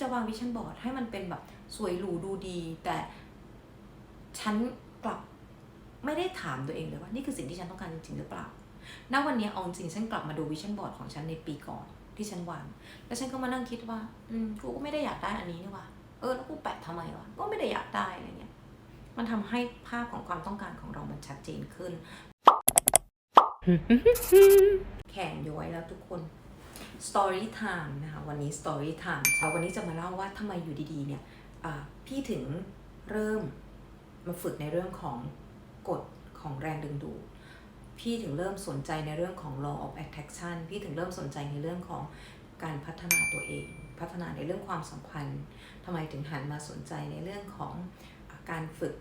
จะวางวิชั่นบอร์ดให้มันเป็นแบบสวยหรูดูดี แต่ฉันกลับไม่ได้ถามตัวเองเลยว่านี่คือสิ่งที่ฉันต้องการจริงหรือเปล่า ณ วันนี้เอาจริงฉันกลับมาดูวิชั่นบอร์ดของฉันในปีก่อนที่ฉันวาง แล้วฉันก็มานั่งคิดว่า อืม กูก็ไม่ได้อยากได้อันนี้นี่ว่า เออ แล้วกูแปะทำไมวะ ก็ไม่ได้อยากได้อะไรเงี้ย มันทำให้ภาพของความต้องการของเรามันชัดเจนขึ้น แขนย้อยแล้วทุกคน Story Time นะคะวันนี้ Story Time ค่ะวันนี้จะมาเล่าว่าทำไมอยู่ดีๆเนี่ยพี่ถึงเริ่มมาฝึกในเรื่องของกฎของแรงดึงดูดพี่ถึงเริ่มสนใจในเรื่องของ law of attraction พี่ถึงเริ่มสนใจในเรื่องของการพัฒนาตัวเอง พัฒนาในเรื่องความสัมพันธ์ทำไมถึงหันมาสนใจในเรื่องของการฝึก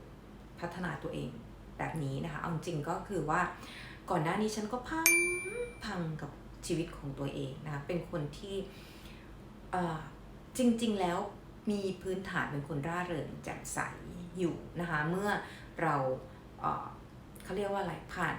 พัฒนาตัวเองแบบนี้นะคะเอาจริงก็คือว่าก่อนหน้านี้ฉันก็พังพังกับ ชีวิตของตัวเองนะคะเป็นคนที่จริงๆแล้วมีพื้นฐานเป็นคนร่าเริงแจ่มใสอยู่นะคะเมื่อเราเขาเรียกว่าอะไรผ่าน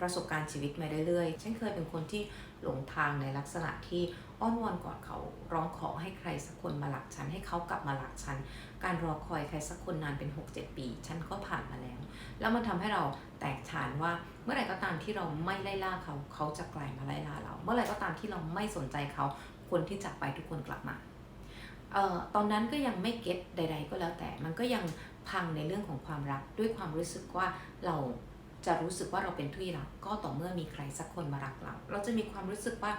ประสบการณ์ชีวิตมาเรื่อยๆฉันเคยเป็นคนที่หลงทางในลักษณะที่ อ้อนวอนก่อดเขาร้องขอให้ใครสักคนมาหลักฉันให้เขากลับมาหลักฉัน การรอคอยใครสักคนนานเป็น 6-7 ปี ฉันก็ผ่านมาแล้ว แล้วมันทำให้เราแตกฉานว่าเมื่อไหร่ก็ตามที่เราไม่ไล่ล่าเขาเขาจะกลายมาไล่ล่าเรา เมื่อไหร่ก็ตามที่เราไม่สนใจเขาคนที่จากไปทุกคนกลับมาเอ่อตอนนั้นก็ยังไม่เก็ตใด ๆ ก็แล้วแต่ มันก็ยังพังในเรื่องของความรักด้วยความรู้สึกว่าเรา จะรู้สึกว่าเราเป็นที่รักก็ต่อเมื่อมีใครสักคนมารักเรา เราจะมีความรู้สึกว่า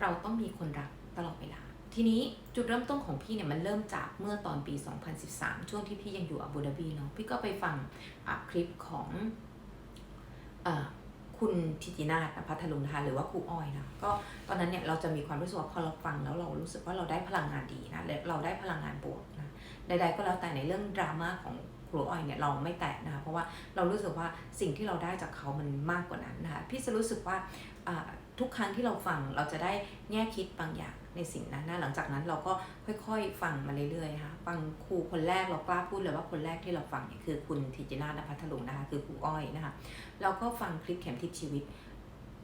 เราต้องมีคนรักตลอดเวลา ทีนี้จุดเริ่มต้นของพี่เนี่ยมันเริ่มจากเมื่อตอนปี 2013 ช่วงที่พี่ยังอยู่อาบูดาบีเนาะพี่ก็ไปฟังคลิปของอคุณทิตินาถพัทลุงนะคะหรือว่าครูอ้อยนะก็ตอนนั้นเนี่ยเราจะมีความรู้สึกว่าพอเราฟังแล้วเรารู้สึกว่าเราได้พลังงานดีนะเราได้พลังงานบวกนะใดๆก็แล้วแต่ในเรื่องดราม่าของ ครูอ้อยเนี่ยเราไม่แตะนะคะเพราะว่าเรารู้สึกว่าสิ่งที่เราได้จากเขามันมากกว่านั้นนะคะพี่จะรู้สึกว่าทุกครั้งที่เราฟังเราจะได้แง่คิดบางอย่างในสิ่งนั้นนะหลังจากนั้นเราก็ค่อยๆ ฟังมาเรื่อยๆนะคะฟังครูคนแรกเรากล้าพูดเลยว่าคนแรกที่เราฟังเนี่ยคือคุณธิจินาถพัทลุงนะคะคือครูอ้อยนะคะเราก็ฟังคลิปเข็มทิศชีวิต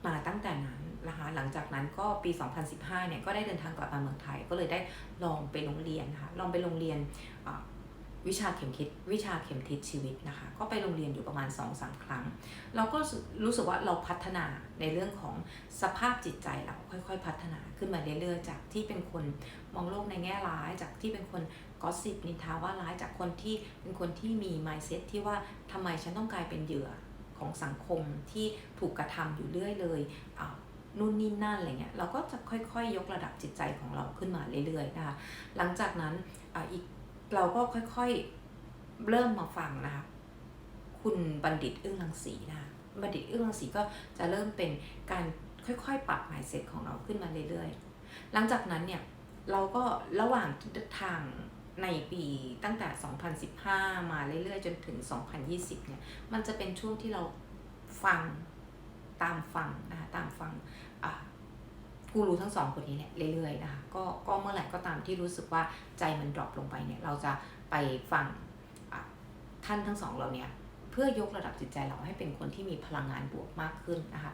มาตั้งแต่นั้นนะคะหลังจากนั้นก็ปี 2015 เนี่ยก็ได้เดินทางกลับมาเมืองไทย ก็เลยได้ลองไปโรงเรียนนะคะลองไปโรงเรียน วิชาเข็มคิด วิชาเข็มทิศชีวิตนะคะ ก็ไปโรงเรียนอยู่ประมาณ 2-3 ครั้ง เราก็รู้สึกว่าเราพัฒนาในเรื่องของสภาพจิตใจเราค่อยๆ พัฒนาขึ้นมาเรื่อยๆ จากที่เป็นคนมองโลกในแง่ร้าย จากที่เป็นคนกอสิบนินทาว่าร้ายจากคนที่เป็นคนที่มี mindset ที่ว่าทำไมฉันต้องกลายเป็นเหยื่อของสังคมที่ถูกกระทำอยู่เรื่อยเลยนู่นนี่นั่นอะไรเงี้ยเราก็จะค่อยๆยกระดับจิตใจของเราขึ้นมาเรื่อยๆนะคะหลังจากนั้นออีก เราก็ค่อยๆเริ่มมาฟังนะคะ คุณบัณฑิตอึ้งรังสีนะคะบัณฑิตอึ้งรังสีก็จะเริ่มเป็นการค่อยๆ ปรับ mindset ของเราขึ้นมาเรื่อยๆ หลังจากนั้นเนี่ยเราก็ระหว่างทางในปีตั้งแต่ 2015 มาเรื่อยๆ จนถึง 2020 เนี่ย มันจะเป็นช่วงที่เราฟังตามฟังนะคะตามฟัง อะกูรู้ทั้งสองคนนี้แหละเรื่อยๆนะคะก็ก็เมื่อไหร่ก็ตามที่รู้สึกว่าใจมันดรอปลงไปเนี่ยเราจะไปฟังท่านทั้งสองเราเนี่ยเพื่อยกระดับจิตใจเราให้เป็นคนที่มีพลังงานบวกมากขึ้นนะคะ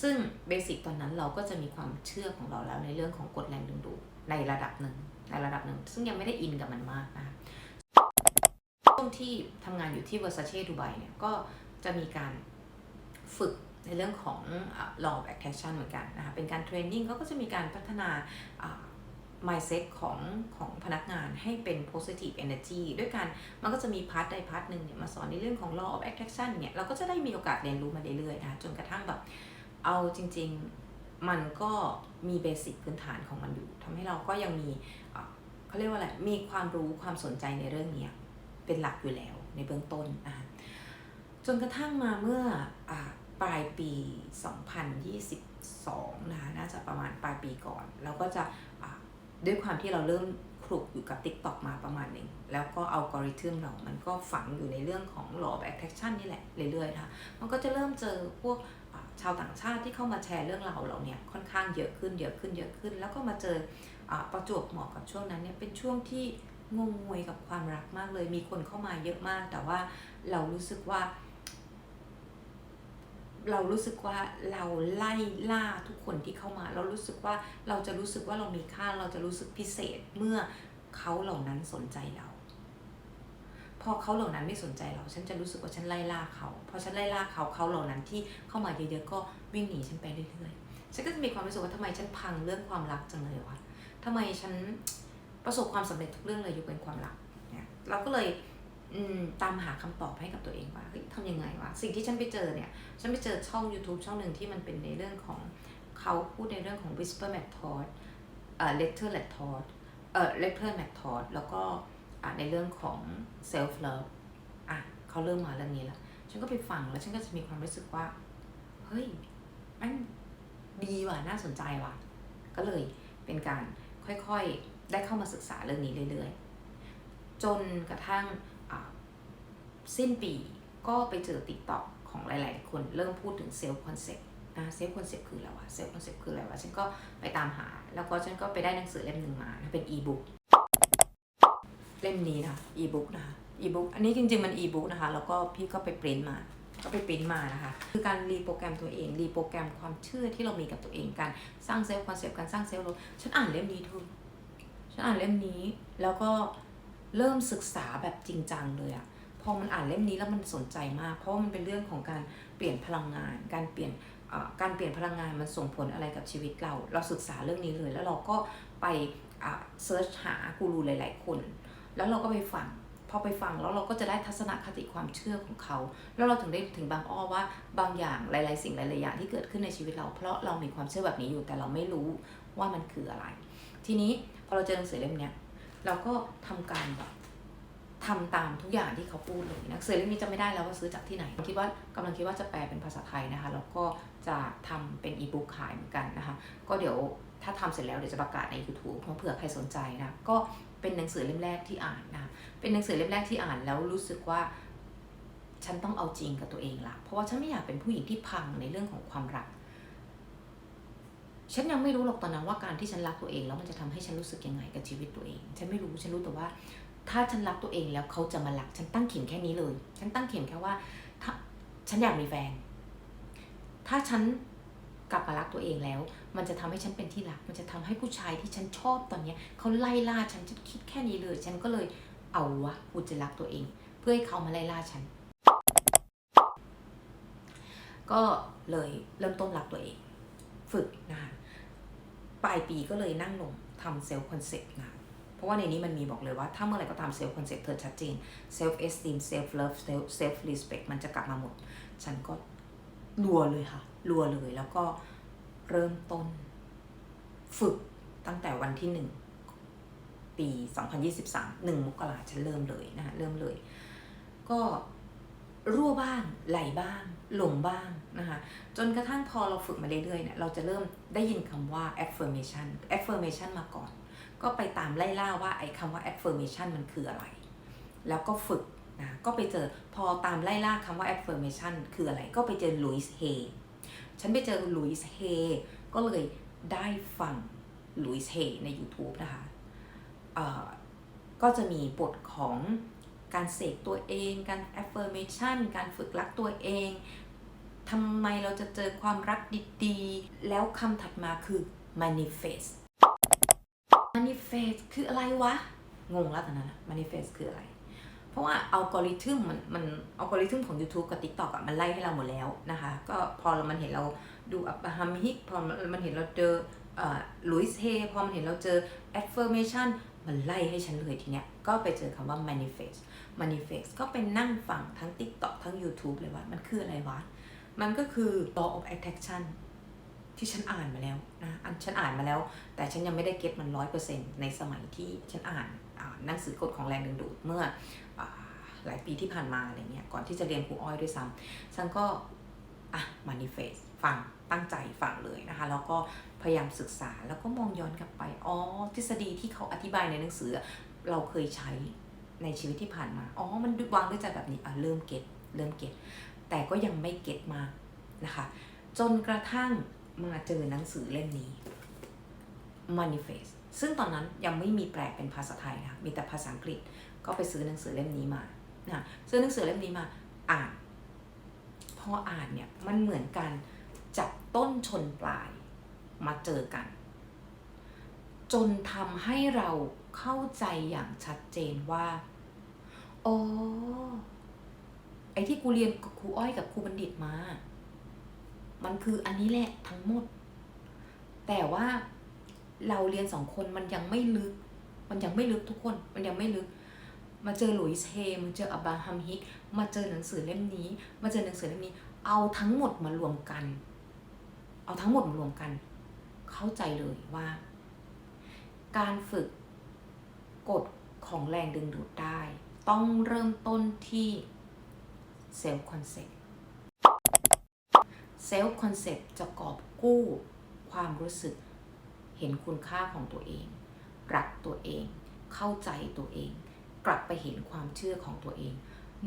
ซึ่งเบสิกตอนนั้นเราก็จะมีความเชื่อของเราแล้วในเรื่องของกฎแรงดึงดูดในระดับหนึ่งในระดับหนึ่ง ซึ่งยังไม่ได้อินกับมันมากนะคะช่วงที่ทำงานอยู่ที่ Versace ดูไบเนี่ยก็จะมีการฝึก ในเรื่องของอ่า law of attraction เหมือนกันนะคะเป็นการเทรนนิ่งเขาก็จะมีการพัฒนา mindset ของของพนักงานให้เป็น positive energy ด้วยการมันก็จะมีพาร์ทใดพาร์ทหนึ่งเนี่ยมาสอนในเรื่องของ law of attraction เนี่ยเราก็จะได้มีโอกาสเรียนรู้มาเรื่อยๆนะคะจนกระทั่งแบบเอาจริง ๆ มันก็มีเบสิกพื้นฐานของมันอยู่ทำให้เราก็ยังมีเขาเรียกว่าอะไรมีความรู้ความสนใจในเรื่องเนี้ยเป็นหลักอยู่แล้วในเบื้องต้นนะคะจนกระทั่งมาเมื่ออ ปลายปี 2022 นะคะน่าจะประมาณปลายปีก่อนเราก็จะอ่าด้วยความที่เราเริ่มคลุกอยู่กับ TikTok มาประมาณหนึ่ง แล้วก็อัลกอริทึมเรา มันก็ฝังอยู่ในเรื่องของ law of attraction นี่แหละเรื่อยๆนะคะมันก็จะเริ่มเจอพวกชาวต่างชาติที่เข้ามาแชร์เรื่องราวเราเนี่ยค่อนข้างเยอะขึ้นเยอะขึ้นเยอะขึ้น แล้วก็มาเจออาประจวบเหมาะกับช่วงนั้นเนี่ยเป็นช่วงที่งงงวยกับความรักมากเลย มีคนเข้ามาเยอะมาก แต่ว่าเรารู้สึกว่า เรารู้สึกว่าเราไล่ล่าทุกคนที่เข้ามา เรารู้สึกว่าเราจะรู้สึกว่าเรามีค่าเราจะรู้สึกพิเศษเมื่อเขาเหล่านั้นสนใจเรา พอเขาเหล่านั้นไม่สนใจเรา ฉันจะรู้สึกว่าฉันไล่ล่าเขาพอฉันไล่ล่าเขาเขาเหล่านั้นที่เข้ามาเยอะๆก็วิ่งหนีฉันไปเรื่อยๆฉันก็จะมีความรู้สึกว่าทำไมฉันพังเรื่องความรักจังเลยวะทำไมฉันประสบความสำเร็จทุกเรื่องเลยอยู่เป็นความรักเนี่ยเราก็เลย ตามหาคำตอบให้กับตัวเองว่าทำยังไงวะสิ่งที่ฉันไปเจอเนี่ย ฉันไปเจอช่อง YouTube ช่องหนึ่งที่มันเป็นในเรื่องของเขาพูดในเรื่องของ whisper method เอ่อ lecture method เอ่อ lecture method แล้วก็ในเรื่องของ self love อะเขาเริ่มมาเรื่องนี้แล้วฉันก็ไปฟังแล้วฉันก็จะมีความรู้สึกว่า เฮ้ยมันดีว่ะน่าสนใจว่ะ ก็เลยเป็นการค่อยๆ ได้เข้ามาศึกษาเรื่องนี้เรื่อยๆ จนกระทั่ง สิ้นปีก็ไปเจอติ๊กต็อกของหลาย ๆ คนเริ่มพูดถึงเซลฟ์คอนเซ็ปต์นะเซลฟ์คอนเซ็ปต์คืออะไรวะเซลฟ์คอนเซ็ปต์คืออะไรวะฉันก็ไปตามหา แล้วก็ฉันก็ไปได้หนังสือเล่มหนึ่งมาเป็นอีบุ๊กเล่มนี้นะอีบุ๊กนะคะอีบุ๊กอันนี้จริง ๆ มันอีบุ๊กนะคะ แล้วก็พี่ก็ไปปริ้นมาก็ไปปริ้นมานะคะ คือการรีโปรแกรมตัวเอง รีโปรแกรมความเชื่อที่เรามีกับตัวเองการสร้างเซลฟ์คอนเซ็ปต์การสร้างเซลฟ์โลฉันอ่านเล่มนี้ทุกฉันอ่านเล่มนี้แล้วก็ เริ่มศึกษาแบบจริงจังเลยอะพอมันอ่านเล่มนี้แล้วมันสนใจมาก เพราะมันเป็นเรื่องของการเปลี่ยนพลังงาน การเปลี่ยนอ่อการเปลี่ยนพลังงานมันส่งผลอะไรกับชีวิตเรา เราศึกษาเรื่องนี้เลย แล้วเราก็ไปเซิร์ชหากูรูหลาย ๆ คน แล้วเราก็ไปฟังพอไปฟังแล้วเราก็จะได้ทัศนคติความเชื่อของเขา แล้วเราถึงได้ถึงบางอ้อว่าบางอย่างหลาย ๆ สิ่งหลาย ๆ อย่างที่เกิดขึ้นในชีวิตเรา เพราะเรามีความเชื่อแบบนี้อยู่แต่เราไม่รู้ว่ามันคืออะไร ทีนี้พอเราเจอหนังสือเล่มเนี้ย เราก็ทำการแบบทำตามทุกอย่างที่เขาพูดเลยนังสือเล่มนี้จะไม่ได้แล้วว่าซื้อจากที่ไหนคิดว่ากำลังคิดว่าจะแปลเป็นภาษาไทยนะคะแล้วก็จะทำเป็นอีบุ๊กขายเหมือนกันนะคะก็เดี๋ยวถ้าทำเสร็จแล้วเดี๋ยวจะประกาศใน YouTube เผื่อใครสนใจนะก็เป็นหนังสือเล่มแรกที่อ่านนะเป็นหนังสือเล่มแรกที่อ่านแล้วรู้สึกว่าฉันต้องเอาจริงกับตัวเองละเพราะว่าฉันไม่อยากเป็นผู้หญิงที่พังในเรื่องของความรัก ฉันยังไม่รู้หรอกตอนนั้นว่าการที่ฉันรักตัวเองแล้วมันจะทำให้ฉันรู้สึกยังไงกับชีวิตตัวเอง ฉันไม่รู้ฉันรู้แต่ว่า ถ้าฉันรักตัวเองแล้วเขาจะมารัก ฉันตั้งเข็มแค่นี้เลย ฉันตั้งเข็มแค่ว่าถ้าฉันอยากมีแฟน ถ้าฉันกลับมารักตัวเองแล้ว มันจะทำให้ฉันเป็นที่รัก มันจะทำให้ผู้ชายที่ฉันชอบตอนเนี้ยเขาไล่ล่าฉันฉันคิดแค่นี้เลย ฉันก็เลยเอาวะกูจะรักตัวเอง เพื่อให้เขามาไล่ล่าฉัน ก็เลยเริ่มต้นรักตัวเอง ฝึกนะคะปลายปีก็เลยนั่งลงทำเซลฟ์คอนเซ็ปต์นะเพราะว่าในนี้มันมีบอกเลยว่า ถ้าเมื่อไหร่ก็ตามเซลฟ์คอนเซ็ปต์เธอชัดเจนเซลฟ์เอสติมเซลฟ์เลิฟเซลฟ์เซลฟ์รีสเปคมันจะกลับมาหมด ฉันก็รัวเลยค่ะรัวเลยแล้วก็เริ่มต้นฝึกตั้งแต่วันที่หนึ่งปี 2023หนึ่งมกราฉันเริ่มเลยนะคะเริ่มเลย ก็ รั่วบ้าง ไหลบ้าง หลงบ้างนะคะจนกระทั่งพอเราฝึกมาเรื่อยๆเนี่ยเราจะเริ่มได้ยินคำว่า affirmation affirmation มาก่อน ก็ไปตามไล่ล่าว่าไอ้คำว่า affirmation มันคืออะไร แล้วก็ฝึกนะก็ไปเจอพอตามไล่ล่าคำว่า affirmation คืออะไรก็ไปเจอลุยส์เฮฉันไปเจอลุยส์เฮก็เลยได้ฟังลุยส์เฮใน YouTube นะคะเออก็จะมีบทของ การเสกตัวเอง การ affirmation การฝึกรักตัวเองทำไมเราจะเจอความรักดีๆ แล้วคำถัดมาคือ manifest manifest คืออะไรวะ งงแล้วตอนนั้น manifest คืออะไร เพราะว่าอัลกอริทึมมันมันอัลกอริทึมของ YouTube กับ TikTok อะมันไล่ให้เราหมดแล้วนะคะ ก็พอเรามันเห็นเราดูอับราฮัมฮิกพอมันเห็นเราเจอลุยส์เฮพอมันเห็นเราเจอ affirmation มันไล่ให้ฉันเลยทีเนี้ย ก็ไปเจอคำว่า manifest manifest ก็เป็นนั่งฟังทั้ง TikTok ทั้ง YouTube เลยว่า มันคืออะไรวะ มันก็คือ law of attraction ที่ฉันอ่านมาแล้วนะอันฉันอ่านมาแล้ว แต่ฉันยังไม่ได้เก็ตมันร้อยเปอร์เซ็นต์ในสมัยที่ฉันอ่านอ่าหนังสือกฎของแรงดึงดูดเมื่ออหลายปีที่ผ่านมาอะไรเงี้ยก่อนที่จะเรียนครูอ้อยด้วยซ้ำฉันก็อะ manifest ฟังตั้งใจฟังเลยนะคะ แล้วก็พยายามศึกษาแล้วก็มองย้อนกลับไปอ๋อทฤษฎีที่เขาอธิบายในหนังสือเราเคยใช้ ในชีวิตที่ผ่านมา อ๋อ มันวางด้วยใจแบบนี้ อะ เริ่มเก็ตเริ่มเก็ตแต่ก็ยังไม่เก็ตมากนะคะ จนกระทั่งมาเจอหนังสือเล่มนี้ manifest ซึ่งตอนนั้นยังไม่มีแปลเป็นภาษาไทยค่ะมีแต่ภาษาอังกฤษ ก็ไปซื้อหนังสือเล่มนี้มานะซื้อหนังสือเล่มนี้มาอ่าน พออ่านเนี่ย มันเหมือนการจับต้นชนปลายมาเจอกัน จนทำให้เราเข้าใจอย่างชัดเจนว่า อ๋อ ไอ้ที่กูเรียนกับครูอ้อยกับครูบัณฑิตมา มันคืออันนี้แหละทั้งหมด แต่ว่าเราเรียนสองคนมันยังไม่ลึก มันยังไม่ลึกทุกคน มันยังไม่ลึก มาเจอหลุยส์เฮมมาเจออับบราฮัมฮิก มาเจอหนังสือเล่มนี้ มาเจอหนังสือเล่มนี้ เอาทั้งหมดมารวมกัน เอาทั้งหมดมารวมกัน เข้าใจเลยว่า การฝึกกฎของแรงดึงดูดได้ ต้องเริ่มต้นที่เซลล์คอนเซ็ปต์เซลล์คอนเซ็ปต์จะกอบกู้ความรู้สึก เห็นคุณค่าของตัวเอง รักตัวเอง เข้าใจตัวเอง กลับไปเห็นความเชื่อของตัวเอง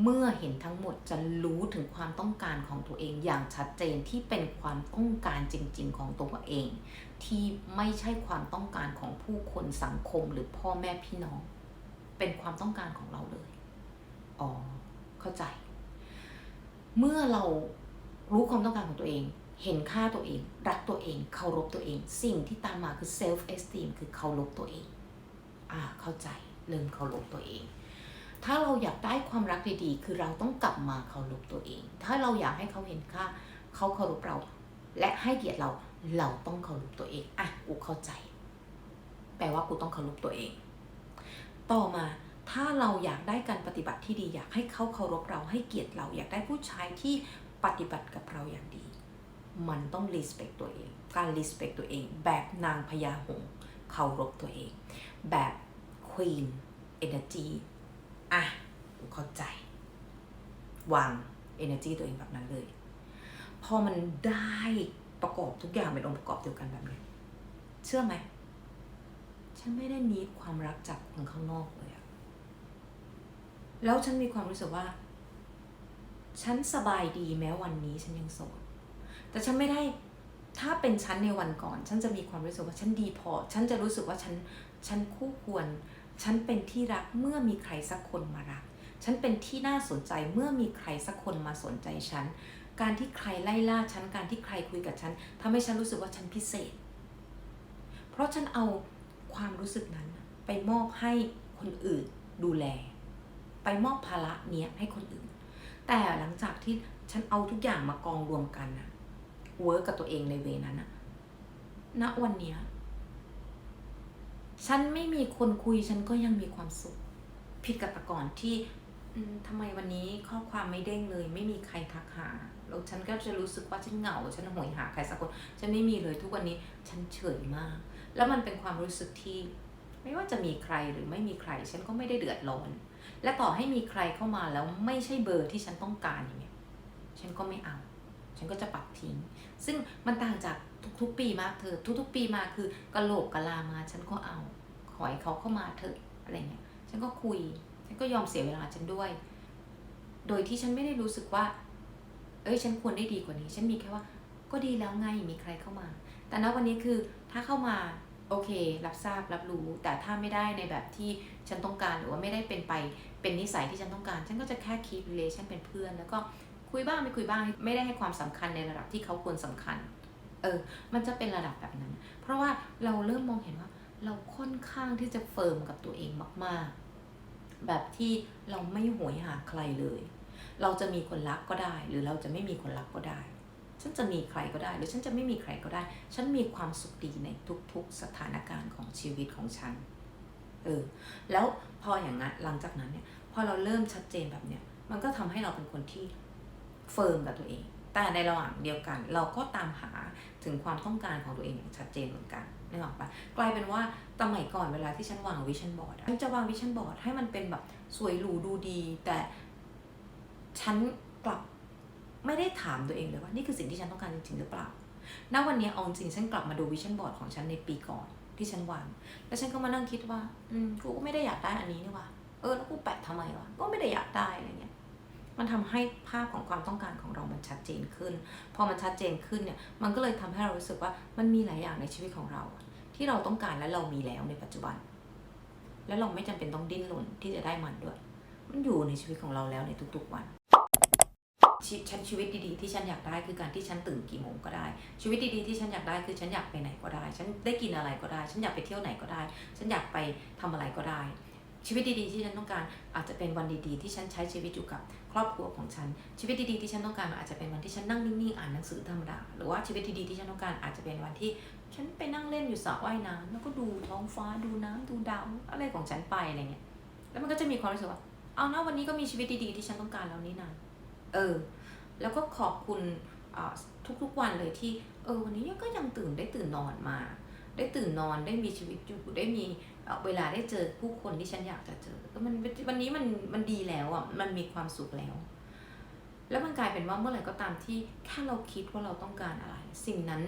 เมื่อเห็นทั้งหมดจะรู้ถึงความต้องการของตัวเองอย่างชัดเจนที่เป็นความต้องการจริง ๆ ของตัวเอง ที่ไม่ใช่ความต้องการของผู้คนสังคมหรือพ่อแม่พี่น้อง เป็นความต้องการของเราเลย อ๋อ เข้าใจ เมื่อเรารู้ความต้องการของตัวเอง เห็นค่าตัวเอง รักตัวเอง เคารพตัวเอง สิ่งที่ตามมาคือ self esteem คือเคารพตัวเอง อ่า เข้าใจ เริ่มเคารพตัวเอง ถ้าเราอยากได้ความรักดีๆ คือเราต้องกลับมาเคารพตัวเอง ถ้าเราอยากให้เขาเห็นค่า เขาเคารพเรา และให้เกียรติเรา เราต้องเคารพตัวเอง อะ กูเข้าใจ แปลว่ากูต้องเคารพตัวเอง ต่อมาถ้าเราอยากได้การปฏิบัติที่ดีอยากให้เขาเคารพเราให้เกียรติเราอยากได้ผู้ชายที่ปฏิบัติกับเราอย่างดี มันต้อง respect ตัวเอง การ respect ตัวเอง แบบนางพญาหงเคารพตัวเอง แบบ queen energy อะเข้าใจ วาง energy ตัวเองแบบนั้นเลย พอมันได้ประกอบทุกอย่างเป็นองค์ประกอบเดียวกันแบบนี้ เชื่อไหม ฉันไม่ได้นิดความรักจากคนข้างนอกเลยอะแล้วฉันมีความรู้สึกว่า ฉันสบายดีแม้วันนี้ฉันยังโสด แต่ฉันไม่ได้ถ้าเป็นฉันในวันก่อน ฉันจะมีความรู้สึกว่าฉันดีพอ ฉันจะรู้สึกว่าฉันฉันคู่ควร ฉันเป็นที่รักเมื่อมีใครสักคนมารัก ฉันเป็นที่น่าสนใจเมื่อมีใครสักคนมาสนใจฉัน การที่ใครไล่ล่าฉัน การที่ใครคุยกับฉันทำให้ฉันรู้สึกว่าฉันพิเศษ เพราะฉันเอา ความรู้สึกนั้น ไปมอบให้คนอื่นดูแล ไปมอบภาระเนี้ยให้คนอื่น แต่หลังจากที่ฉันเอาทุกอย่างมากองรวมกันนะเวิร์กกับตัวเองในเวนั้นนะณวันเนี้ยฉันไม่มีคนคุยฉันก็ยังมีความสุข ผิดกับแต่ก่อนที่ทำไมวันนี้ข้อความไม่เด้งเลย ไม่มีใครทักหาแล้วฉันก็จะรู้สึกว่าฉันเหงา ฉันหวยหาใครสักคน ฉันไม่มีเลยทุกวันนี้ ฉันเฉยมาก แล้วมันเป็นความรู้สึกที่ไม่ว่าจะมีใครหรือไม่มีใคร ฉันก็ไม่ได้เดือดร้อน และต่อให้มีใครเข้ามาแล้วไม่ใช่เบอร์ที่ฉันต้องการอย่างเงี้ยฉันก็ไม่เอา ฉันก็จะปัดทิ้ง ซึ่งมันต่างจากทุกๆ ปีมากเธอ ทุก ๆ ปีมาคือกระโหลกกะลามา ฉันก็เอา ขอให้เขาเข้ามาเถอะอะไรเงี้ย ฉันก็คุย ฉันก็ยอมเสียเวลาฉันด้วย โดยที่ฉันไม่ได้รู้สึกว่า เอ้ย ฉันควรได้ดีกว่านี้ ฉันมีแค่ว่า ก็ดีแล้วไง มีใครเข้ามา แต่ณวันนี้คือถ้าเข้ามา โอเค รับทราบรับรู้ แต่ถ้าไม่ได้ในแบบที่ฉันต้องการหรือว่าไม่ได้เป็นไปเป็นนิสัยที่ฉันต้องการ ฉันก็จะแค่ keep relation เป็นเพื่อน แล้วก็คุยบ้างไม่คุยบ้างไม่ได้ให้ความสำคัญในระดับที่เขาควรสำคัญ เออ มันจะเป็นระดับแบบนั้น เพราะว่าเราเริ่มมองเห็นว่า เราค่อนข้างที่จะเฟิร์มกับตัวเองมาก ๆ แบบที่เราไม่หวยหาใครเลย เราจะมีคนรักก็ได้ หรือเราจะไม่มีคนรักก็ได้ ฉันจะมีใครก็ได้ หรือฉันจะไม่มีใครก็ได้ ฉันมีความสุขดีในทุกๆ สถานการณ์ของชีวิตของฉัน เออ แล้วพออย่างนั้นหลังจากนั้นเนี่ย พอเราเริ่มชัดเจนแบบเนี้ย มันก็ทำให้เราเป็นคนที่เฟิร์มกับตัวเอง แต่ในระหว่างเดียวกัน เราก็ตามหาถึงความต้องการของตัวเองอย่างชัดเจนเหมือนกันนึกออกปะกลายเป็นว่าสมัยก่อนเวลาที่ฉันวางวิชั่นบอร์ดฉันจะวางวิชั่นบอร์ดให้มันเป็นแบบสวยหรูดูดี แต่ฉันกลับ ไม่ได้ถามตัวเองเลยว่านี่คือสิ่งที่ฉันต้องการจริงๆหรือเปล่า ณ วันนี้เอาจริงฉันกลับมาดูวิชั่นบอร์ดของฉันในปีก่อนที่ฉันวาง แล้วฉันก็มานั่งคิดว่า อืม กูก็ไม่ได้อยากได้อันนี้นี่ว่า เออ แล้วกูแปะทำไมวะ ก็ไม่ได้อยากได้อะไรเงี้ย มันทำให้ภาพของความต้องการของเรามันชัดเจนขึ้น พอมันชัดเจนขึ้นเนี่ย มันก็เลยทำให้เรารู้สึกว่า มันมีหลายอย่างในชีวิตของเรา ที่เราต้องการและเรามีแล้วในปัจจุบัน แล้วเราไม่จำเป็นต้องดิ้นรนที่จะได้มันด้วย มันอยู่ในชีวิตของเราแล้วในทุกๆวัน ชีฉันชีวิตดีๆที่ฉันอยากได้คือการที่ฉันตื่นกี่โมงก็ได้ ชีวิตดีๆที่ฉันอยากได้คือฉันอยากไปไหนก็ได้ ฉันได้กินอะไรก็ได้ ฉันอยากไปเที่ยวไหนก็ได้ ฉันอยากไปทำอะไรก็ได้ ชีวิตดีๆที่ฉันต้องการอาจจะเป็นวันดีๆ ที่ฉันใช้ชีวิตอยู่กับครอบครัวของฉัน ชีวิตดีๆที่ฉันต้องการอาจจะเป็นวันที่ฉันนั่งนิ่งๆอ่านหนังสือธรรมดาหรือว่าชีวิตดีๆที่ฉันต้องการอาจจะเป็นวันที่ฉันไปนั่งเล่นอยู่สระว่ายน้ำแล้วก็ดูท้องฟ้าดูน้ำดูดาวอะไรของฉันไปอะไรเงี้ยแล้วมันก็จะมีความรู้สึกว่าเอานะวันนี้ก็มีชีวิตดีๆที่ฉันต้องการแล้วนี่นะเออ แล้วก็ขอบคุณทุกๆวันเลยที่เออวันนี้ก็ยังตื่นได้ตื่นนอนมา ได้ตื่นนอนได้มีชีวิตอยู่ได้มีเอ่อเวลาได้เจอผู้คนที่ฉันอยากจะเจอก็มันวันนี้มันมันดีแล้วอะมันมีความสุขแล้ว แล้วมันกลายเป็นว่าเมื่อไหร่ก็ตามที่แค่เราคิดว่าเราต้องการอะไร สิ่งนั้น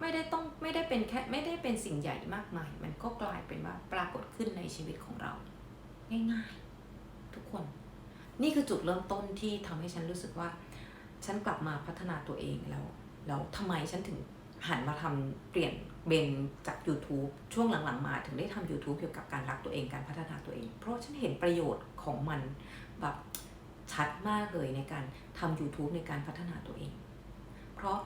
ไม่ได้ต้องไม่ได้เป็นแค่ไม่ได้เป็นสิ่งใหญ่มากมาย มันก็กลายเป็นว่าปรากฏขึ้นในชีวิตของเรา ง่ายๆ ทุกคน นี่คือจุดเริ่มต้นที่ทำให้ฉันรู้สึกว่า ฉันกลับมาพัฒนาตัวเองแล้วแล้วทำไมฉันถึงหันมาทำเปลี่ยนเบนจาก YouTube ช่วงหลังๆ มาถึงได้ทำ YouTube เกี่ยวกับการรักตัวเองการพัฒนาตัวเอง เพราะฉันเห็นประโยชน์ของมันแบบชัดมากเลยในการทำ YouTube ในการพัฒนาตัวเอง เพราะ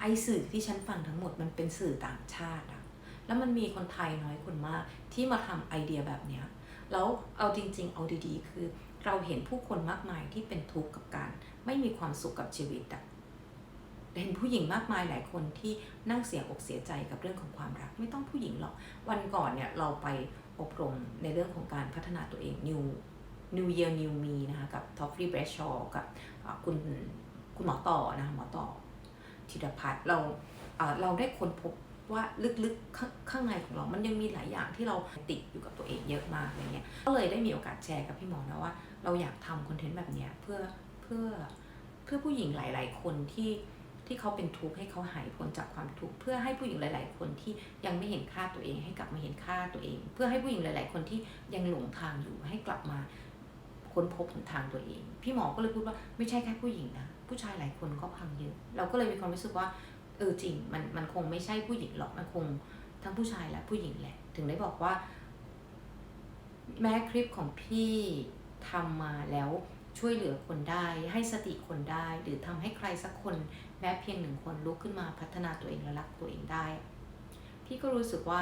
ไอสื่อที่ฉันฟังทั้งหมดมันเป็นสื่อต่างชาติอะแล้วมันมีคนไทยน้อยคนมากที่มาทำไอเดียแบบเนี้ยแล้วเอาจริง ๆ เอาดีๆ คือเราเห็นผู้คนมากมายที่เป็นทุกข์กับการ ไม่มีความสุขกับชีวิตอะเห็นผู้หญิงมากมายหลายคนที่นั่งเสียอกเสียใจกับเรื่องของความรัก ไม่ต้องผู้หญิงหรอก วันก่อนเนี่ยเราไปอบรมในเรื่องของการพัฒนาตัวเอง New New Year New Me นะคะกับ t o f f r e e b r a d s h a w กับคุณคุณหมอต่อนะหมอต่อธีรพัฒน์เราเราได้ค้นพบว่าลึกๆข้างข้างในของเรา มันยังมีหลายอย่างที่เราติดอยู่กับตัวเองเยอะมากอะไรเงี้ย ก็เลยได้มีโอกาสแชร์กับพี่หมอนะว่า เราอยากทำคอนเทนต์แบบเนี้ยเพื่อ เพื่อเพื่อผู้หญิงหลาย ๆ คนที่ที่เขาเป็นทุกข์ให้เขาหายพ้นจากความทุกข์เพื่อให้ผู้หญิงหลาย ๆ คนที่ยังไม่เห็นค่าตัวเอง ให้กลับมาเห็นค่าตัวเอง เพื่อให้ผู้หญิงหลาย ๆ คนที่ยังหลงทางอยู่ให้กลับมาค้นพบหนทางตัวเอง พี่หมอก็เลยพูดว่าไม่ใช่แค่ผู้หญิงนะผู้ชายหลายคนก็พังเยอะเราก็เลยมีความรู้สึกว่าเออจริงมันมันคงไม่ใช่ผู้หญิงหรอกมันคงทั้งผู้ชายและผู้หญิงแหละ ถึงได้บอกว่า แม้คลิปของพี่ทำมาแล้ว ช่วยเหลือคนได้ ให้สติคนได้ หรือทำให้ใครสักคนแม้เพียงหนึ่งคนลุกขึ้นมาพัฒนาตัวเองและรักตัวเองได้ พี่ก็รู้สึกว่า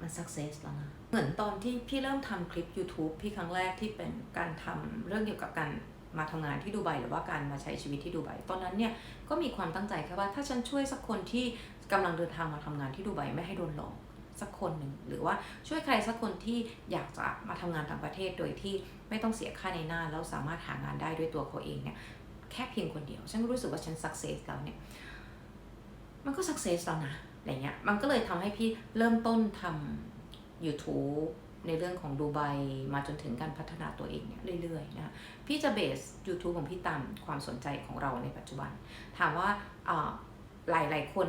มันสักเซสแล้วนะ เหมือนตอนที่พี่เริ่มทำคลิป YouTube พี่ครั้งแรกที่เป็นการทำเรื่องเกี่ยวกับการมาทำงานที่ดูไบหรือว่าการมาใช้ชีวิตที่ดูไบตอนนั้นเนี่ยก็มีความตั้งใจแค่ว่าถ้าฉันช่วยสักคนที่กำลังเดินทางมาทำงานที่ดูไบไม่ให้โดนหลอก สักคนหนึ่งหรือว่าช่วยใครสักคนที่อยากจะมาทำงานต่างประเทศโดยที่ไม่ต้องเสียค่าในหน้า แล้วสามารถหางานได้ด้วยตัวเขาเองเนี่ยแค่เพียงคนเดียว ฉันก็รู้สึกว่าฉันสักเซสแล้วเนี่ยมันก็สักเซสแล้วนะอะไรเงี้ยมันก็เลยทำให้พี่เริ่มต้นทำ YouTube ในเรื่องของดูไบมาจนถึงการพัฒนาตัวเองเนี่ยเรื่อยๆนะพี่จะเบส YouTube ของพี่ตามความสนใจของเราในปัจจุบัน ถามว่าหลายๆคน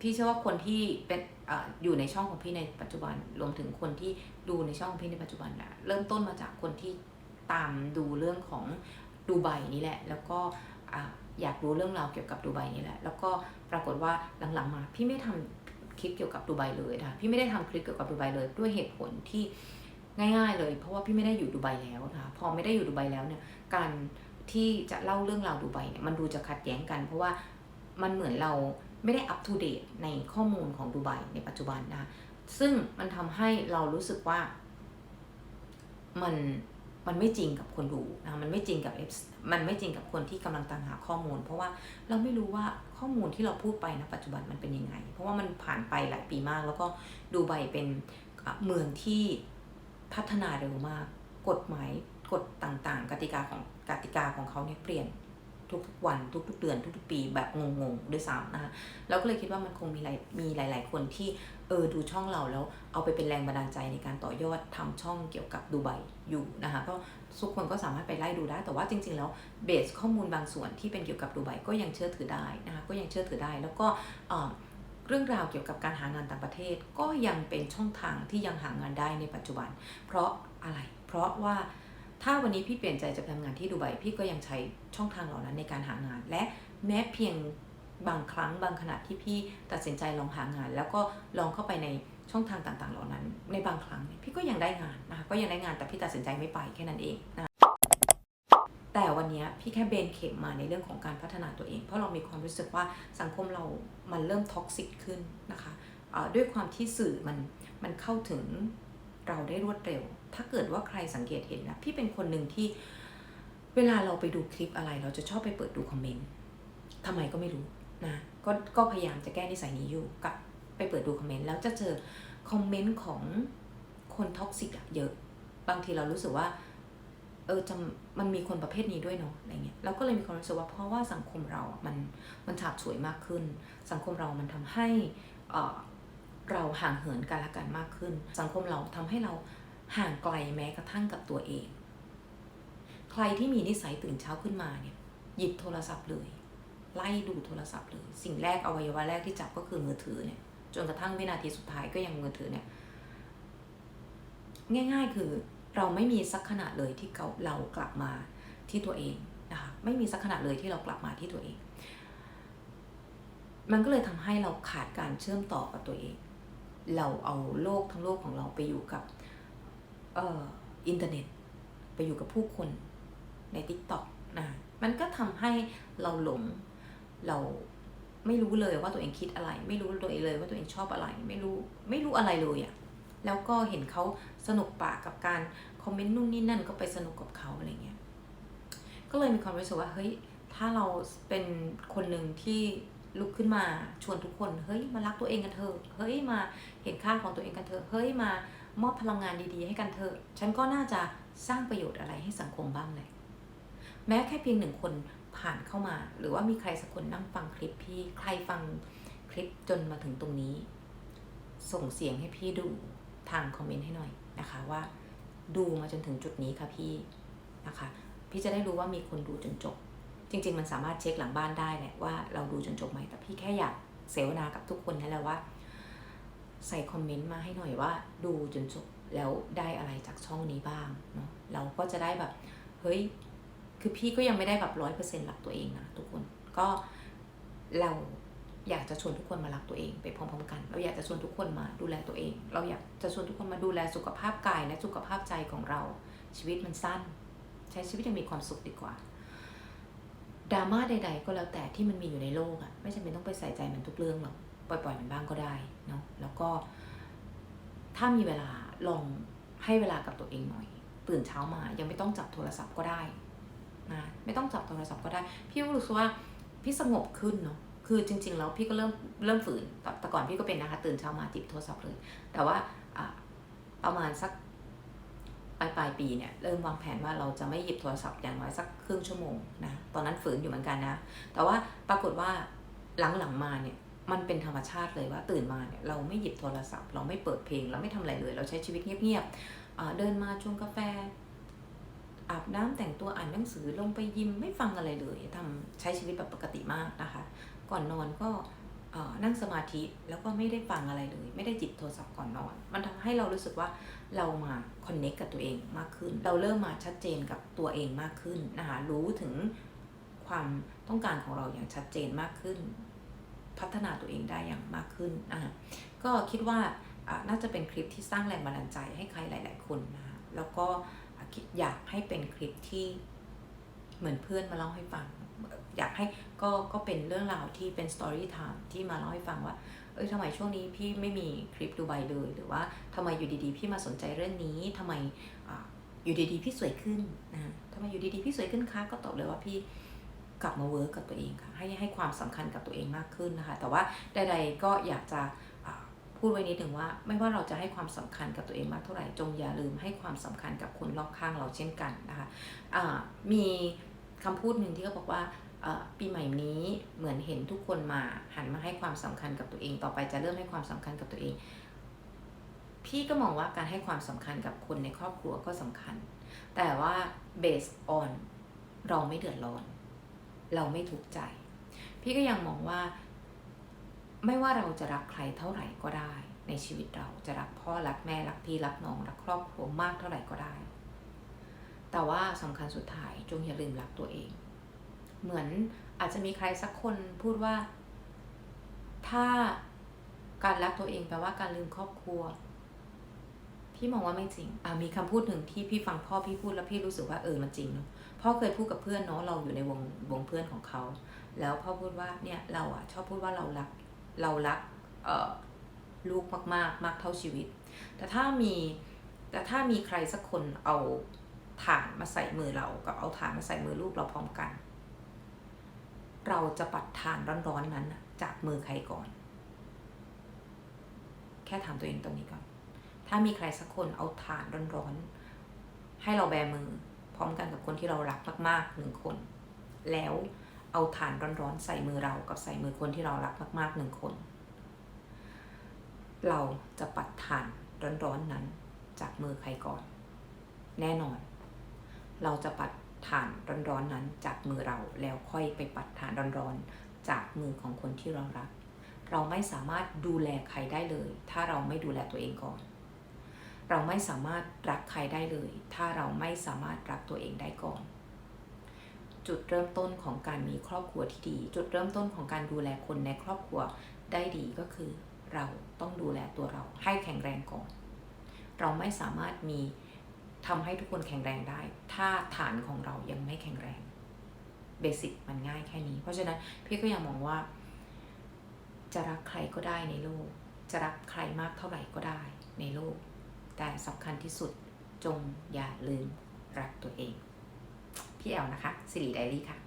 พี่เชื่อว่าคนที่เป็นออยู่ในช่องของพี่ในปัจจุบัน รวมถึงคนที่ดูในช่องของพี่ในปัจจุบันแหละเริ่มต้นมาจากคนที่ตามดูเรื่องของดูไบนี่แหละ แล้วก็ออยากรู้เรื่องราวเกี่ยวกับดูไบนี่แหละ แล้วก็ปรากฏว่าหลังๆมา พี่ไม่ทำคลิปเกี่ยวกับดูไบเลยนะคะพี่ไม่ได้ทำคลิปเกี่ยวกับดูไบเลย ด้วยเหตุผลที่ง่ายๆเลย เพราะว่าพี่ไม่ได้อยู่ดูไบแล้วนะคะพอไม่ได้อยู่ดูไบแล้วเนี่ยการที่จะเล่าเรื่องราวดูไบเนี่ยมันดูจะขัดแย้งกัน เพราะว่ามันเหมือนเรา ไม่ได้อัป o d เดตในข้อมูลของดูไบในปัจจุบันนะ ซึ่งมันทำให้เรารู้สึกว่า มันมันไม่จริงกับคนดูนะมันไม่จริงกับมันไม่จริงกับคนที่กำลังตามหาข้อมูล เพราะว่าเราไม่รู้ว่าข้อมูลที่เราพูดไปนะปัจจุบันมันเป็นยังไง เพราะว่ามันผ่านไปหลายปีมาก แล้วก็ดูไบเป็นเมืองที่พัฒนาเร็วมาก กฎหมายกฎต่างๆ กติกาของกติกาของเขาเนี่ยเปลี่ยน ทุกๆวันทุกๆเดือนทุกๆปีแบบงงๆด้วยซ้ำนะคะเราก็เลยคิดว่ามันคงมีหลายมีหลาย ๆ คนที่เออดูช่องเราแล้วเอาไปเป็นแรงบันดาลใจในการต่อยอดทำช่องเกี่ยวกับดูไบอยู่นะคะก็ทุกคนก็สามารถไปไล่ดูได้ แต่ว่าจริง ๆ แล้วเบสข้อมูลบางส่วนที่เป็นเกี่ยวกับดูไบก็ยังเชื่อถือได้นะคะก็ยังเชื่อถือได้ แล้วก็เอ่อเรื่องราวเกี่ยวกับการหางานต่างประเทศ ก็ยังเป็นช่องทางที่ยังหางานได้ในปัจจุบัน เพราะอะไร เพราะว่า ถ้าวันนี้พี่เปลี่ยนใจจะไปทำงานที่ดูไบพี่ก็ยังใช้ช่องทางเหล่านั้นในการหางาน และแม้เพียงบางครั้งบางขณะที่พี่ตัดสินใจลองหางาน แล้วก็ลองเข้าไปในช่องทางต่างๆ เหล่านั้น ในบางครั้งพี่ก็ยังได้งานนะคะก็ยังได้งานแต่พี่ตัดสินใจไม่ไปแค่นั้นเองนะคะแต่วันนี้พี่แค่เบนเข็มมาในเรื่องของการพัฒนาตัวเอง เพราะเรามีความรู้สึกว่าสังคมเรามันเริ่มท็อกซิกขึ้นนะคะะด้วยความที่สื่อมันมันเข้าถึงเราได้รวดเร็ว ถ้าเกิดว่าใครสังเกตเห็นนะพี่เป็นคนหนึ่งที่เวลาเราไปดูคลิปอะไร เราจะชอบไปเปิดดูคอมเมนต์ทำไมก็ไม่รู้นะก็ก็พยายามจะแก้นิสัยนี้อยู่กับไปเปิดดูคอมเมนต์แล้วจะเจอคอมเมนต์ของคนท็อกซิกอะเยอะ บางทีเรารู้สึกว่าเออจำมันมีคนประเภทนี้ด้วยเนาะอะไรเงี้ยเราก็เลยมีความรู้สึกว่าเพราะว่าสังคมเราอะมันมันฉาบฉวยมากขึ้น สังคมเรามันทำให้เอ่อเราห่างเหินกันละกันมากขึ้น สังคมเราทำให้เรา ห่างไกลแม้กระทั่งกับตัวเอง ใครที่มีนิสัยตื่นเช้าขึ้นมาเนี่ย หยิบโทรศัพท์เลย ไล่ดูโทรศัพท์เลย สิ่งแรกอวัยวะแรกที่จับก็คือมือถือเนี่ย จนกระทั่งวินาทีสุดท้ายก็ยังมือถือเนี่ย ง่าย ๆ คือเราไม่มีสักขณะเลยที่เราเรากลับมาที่ตัวเองนะคะไม่มีสักขณะเลยที่เรากลับมาที่ตัวเอง มันก็เลยทำให้เราขาดการเชื่อมต่อกับตัวเอง เราเอาโลกทั้งโลกของเราไปอยู่กับ เอ่ออินเทอร์เน็ต ไปอยู่กับผู้คนใน t ิ k t o k นะมันก็ทำให้เราหลงเราไม่รู้เลยว่าตัวเองคิดอะไร ไม่รู้ตัวเองเลยว่าตัวเองชอบอะไร ไม่รู้ไม่รู้อะไรเลยอะ่ะแล้วก็เห็นเขาสนุกปากกับการคอมเมนต์นู่นนี่นั่นก็ไปสนุกกับเขาอะไรเงี้ยก็เลยมีความรู้สึกว่าเฮ้ยถ้าเราเป็นคนหนึ่งที่ลุกขึ้นมาชวนทุกคน เฮ้ยมารักตัวเองกันเถอะเฮ้ยมาเห็นค่าของตัวเองกันเถอะเฮ้ยมา มอบพลังงานดีๆ ให้กันเถอะ ฉันก็น่าจะสร้างประโยชน์อะไรให้สังคมบ้างเลย แม้แค่เพียงหนึ่งคนผ่านเข้ามา หรือว่ามีใครสักคนนั่งฟังคลิปพี่ ใครฟังคลิปจนมาถึงตรงนี้ ส่งเสียงให้พี่ดูทางคอมเมนต์ให้หน่อยนะคะว่าดูมาจนถึงจุดนี้ค่ะพี่นะคะ พี่จะได้รู้ว่ามีคนดูจนจบ จริง ๆ มันสามารถเช็คหลังบ้านได้แหละว่าเราดูจนจบไหมแต่พี่แค่อยากเสวนากับทุกคนนั่นแหละว่า ใส่คอมเมนต์มาให้หน่อยว่า ดูจนจบแล้วได้อะไรจากช่องนี้บ้างเนาะเราก็จะได้แบบเฮ้ยคือพี่ก็ยังไม่ได้แบบร้อยเปอร์เซ็นต์รักตัวเองนะทุกคนก็เราอยากจะชวนทุกคนมารักตัวเองไปพร้อมๆกัน เราอยากจะชวนทุกคนมาดูแลตัวเอง เราอยากจะชวนทุกคนมาดูแลสุขภาพกายและสุขภาพใจของเรา ชีวิตมันสั้น ใช้ชีวิตอยังมีความสุขดีกว่าดราม่าใด ๆ ก็แล้วแต่ที่มันมีอยู่ในโลกอะไม่จำเป็นต้องไปใส่ใจมันทุกเรื่องหรอก ปล่อยๆมันบ้างก็ได้เนาะแล้วก็ ถ้ามีเวลาลองให้เวลากับตัวเองหน่อย ตื่นเช้ามายังไม่ต้องจับโทรศัพท์ก็ได้นะไม่ต้องจับโทรศัพท์ก็ได้ พี่รู้สึกว่าพี่สงบขึ้นเนาะคือจริง ๆ แล้วพี่ก็เริ่มเริ่มฝืนแต่ก่อนพี่ก็เป็นนะคะ ตื่นเช้ามาจิบโทรศัพท์เลย แต่ว่าประมาณสักปลายปลายปีเนี่ยเริ่มวางแผนว่าเราจะไม่หยิบโทรศัพท์อย่างน้อยสักครึ่งชั่วโมงนะตอนนั้นฝืนอยู่เหมือนกันนะ แต่ว่าปรากฏว่าหลังๆมาเนี่ย มันเป็นธรรมชาติเลยว่าตื่นมาเนี่ยเราไม่หยิบโทรศัพท์ เราไม่เปิดเพลง เราไม่ทำอะไรเลย เราใช้ชีวิตเงียบๆเดินมาชงกาแฟ อาบน้ำแต่งตัวอ่านหนังสือลงไปยิมไม่ฟังอะไรเลยทำใช้ชีวิตแบบปกติมากนะคะ ก่อนนอนก็นั่งสมาธิแล้วก็ไม่ได้ฟังอะไรเลย ไม่ได้จิบโทรศัพท์ก่อนนอน มันทำให้เรารู้สึกว่าเรามาคอนเน็กกับตัวเองมากขึ้น เราเริ่มมาชัดเจนกับตัวเองมากขึ้นนะคะรู้ถึงความต้องการของเราอย่างชัดเจนมากขึ้น พัฒนาตัวเองได้อย่างมากขึ้นอะก็คิดว่าน่าจะเป็นคลิปที่สร้างแรงบันดาลใจให้ใครหลาย ๆ คนนะคะแล้วก็อยากให้เป็นคลิปที่เหมือนเพื่อนมาเล่าให้ฟัง อยากให้ก็ก็เป็นเรื่องราวที่เป็นสตอรี่ไทม์ที่มาเล่าให้ฟังว่า เอ้ยทำไมช่วงนี้พี่ไม่มีคลิปดูใบเลย หรือว่าทำไมอยู่ดีๆ พี่มาสนใจเรื่องนี้ทำไมอยู่ดีๆ พี่สวยขึ้นนะทำไมอยู่ดีๆ พี่สวยขึ้นคะก็ตอบเลยว่าพี่ กลับมาเวิร์กกับตัวเองค่ะให้ให้ความสำคัญกับตัวเองมากขึ้นนะคะ แต่ว่าใดๆก็อยากจะพูดไว้นิดหนึ่งว่า ไม่ว่าเราจะให้ความสำคัญกับตัวเองมากเท่าไหร่จงอย่าลืมให้ความสำคัญกับคนรอบข้างเราเช่นกันนะคะะมีคำพูดหนึ่งที่เขาบอกว่าปีใหม่นี้เหมือนเห็นทุกคนมาหันมาให้ความสำคัญกับตัวเอง ต่อไปจะเริ่มให้ความสำคัญกับตัวเอง พี่ก็มองว่าการให้ความสำคัญกับคนในครอบครัวก็สำคัญ แต่ว่า based on เราไม่เดือดร้อน เราไม่ถูกใจ พี่ก็ยังมองว่า ไม่ว่าเราจะรักใครเท่าไหร่ก็ได้ ในชีวิตเราจะรักพ่อรักแม่รักพี่รักน้องรักครอบครัวมากเท่าไหร่ก็ได้ แต่ว่าสำคัญสุดท้ายจงอย่าลืมรักตัวเอง เหมือนอาจจะมีใครสักคนพูดว่า ถ้าการรักตัวเองแปลว่าการลืมครอบครัว พี่มองว่าไม่จริงอะมีคำพูดหนึ่งที่พี่ฟังพ่อพี่พูดแล้วพี่รู้สึกว่าเออมันจริงเนาะพ่อเคยพูดกับเพื่อนเนาะเราอยู่ในวงวงเพื่อนของเขา แล้วพ่อพูดว่าเนี่ยเราอะชอบพูดว่าเรารักเรารักเอ่อลูกมากๆมากเท่าชีวิต แต่ถ้ามีแต่ถ้ามีใครสักคนเอาถ่านมาใส่มือเรากับเอาถ่านมาใส่มือลูกเราพร้อมกัน เราจะปัดถ่านร้อนๆนั้นจากมือใครก่อน แค่ถามตัวเองตรงนี้ก่อน ถ้ามีใครสักคนเอาถ่านร้อนๆ ให้เราแบมือ พร้อมกันกับคนที่เรารักมากๆหนึ่งคน แล้วเอาถ่านร้อนๆ ใส่มือเรากับใส่มือคนที่เรารักมากๆหนึ่งคน เราจะปัดถ่านร้อนๆนั้นจากมือใครก่อน แน่นอน เราจะปัดถ่านร้อนๆนั้นจากมือเราแล้วค่อยไปปัดถ่านร้อนๆจากมือของคนที่เรารัก เราไม่สามารถดูแลใครได้เลย ถ้าเราไม่ดูแลตัวเองก่อน เราไม่สามารถรักใครได้เลย ถ้าเราไม่สามารถรักตัวเองได้ก่อน จุดเริ่มต้นของการมีครอบครัวที่ดี จุดเริ่มต้นของการดูแลคนในครอบครัวได้ดีก็คือ เราต้องดูแลตัวเราให้แข็งแรงก่อน เราไม่สามารถมีทำให้ทุกคนแข็งแรงได้ ถ้าฐานของเรายังไม่แข็งแรงเบสิกมันง่ายแค่นี้ เพราะฉะนั้นพี่ก็ยังมองว่า จะรักใครก็ได้ในโลก จะรักใครมากเท่าไหร่ก็ได้ในโลก แต่สำคัญที่สุดจงอย่าลืมรักตัวเอง พี่แอลนะคะสิริไดรี่ค่ะ